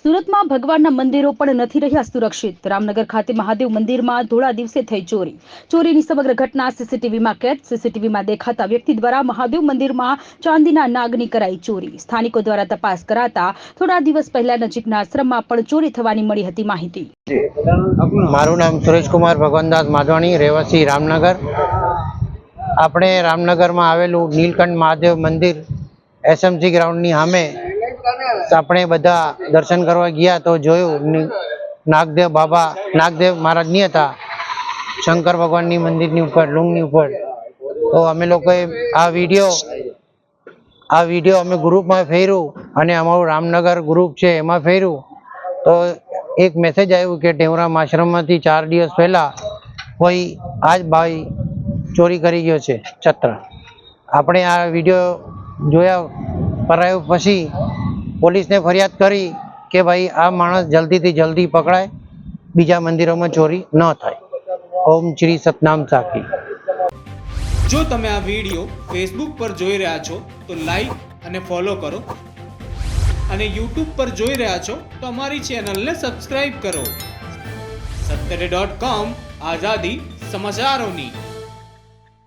સુરતમાં ભગવાનના મંદિરો પણ નથી રહ્યા સુરક્ષિત. રામનગર ખાતે મહાદેવ મંદિરમાં ધોળા દિવસે થઈ ચોરી. ચોરીની સમગ્ર ઘટના સીસીટીવીમાં કેદ, સીસીટીવીમાં દેખાતા વ્યક્તિ દ્વારા મહાદેવ મંદિરમાં ચાંદીના નાગની કરાઈ ચોરી. સ્થાનિકો દ્વારા તપાસ કરાતા થોડા દિવસ પહેલા નજીકના આશ્રમમાં પણ ચોરી થવાની મળી હતી માહિતી. મારું નામ સુરેશકુમાર ભગવાનદાસ માધવાણી રહેવાસી રામનગર. આપણે રામનગરમાં આવેલું નીલકંઠ મહાદેવ મંદિર એસએમસી ગ્રાઉન્ડની સામે આપણે બધા દર્શન કરવા ગયા તો જોયું નાગદેવ બાબા, નાગદેવ મહારાજ નહીં હતા. શંકર ભગવાનની મંદિરની ઉપર, લુંગની ઉપર. તો અમે લોકોએ આ વીડિયો આ વીડિયો અમે ગ્રુપમાં ફેર્યું અને અમારું રામનગર ગ્રુપ છે એમાં ફેર્યું. તો એક મેસેજ આવ્યું કે ટેવરામ આશ્રમમાંથી ચાર દિવસ પહેલા કોઈ આજ ભાઈ ચોરી કરી ગયો છે છત્ર આપણે આ વીડિયો જોયા કરાયો પછી પોલીસને ફરિયાદ કરી કે ભાઈ આ માણસ જલ્દીથી જલ્દી પકડાય, બીજા મંદિરોમાં ચોરી ન થાય. ઓમ શ્રી સતનામ સાખી. જો તમે આ વીડિયો ફેસબુક પર જોઈ રહ્યા છો, તો લાઈક અને ફોલો કરો. અને યુટ્યુબ પર જોઈ રહ્યા છો, તો અમારી ચેનલને સબસ્ક્રાઇબ કરો. સત્તરે ડોટ કોમ આઝાદી સમાચારોની.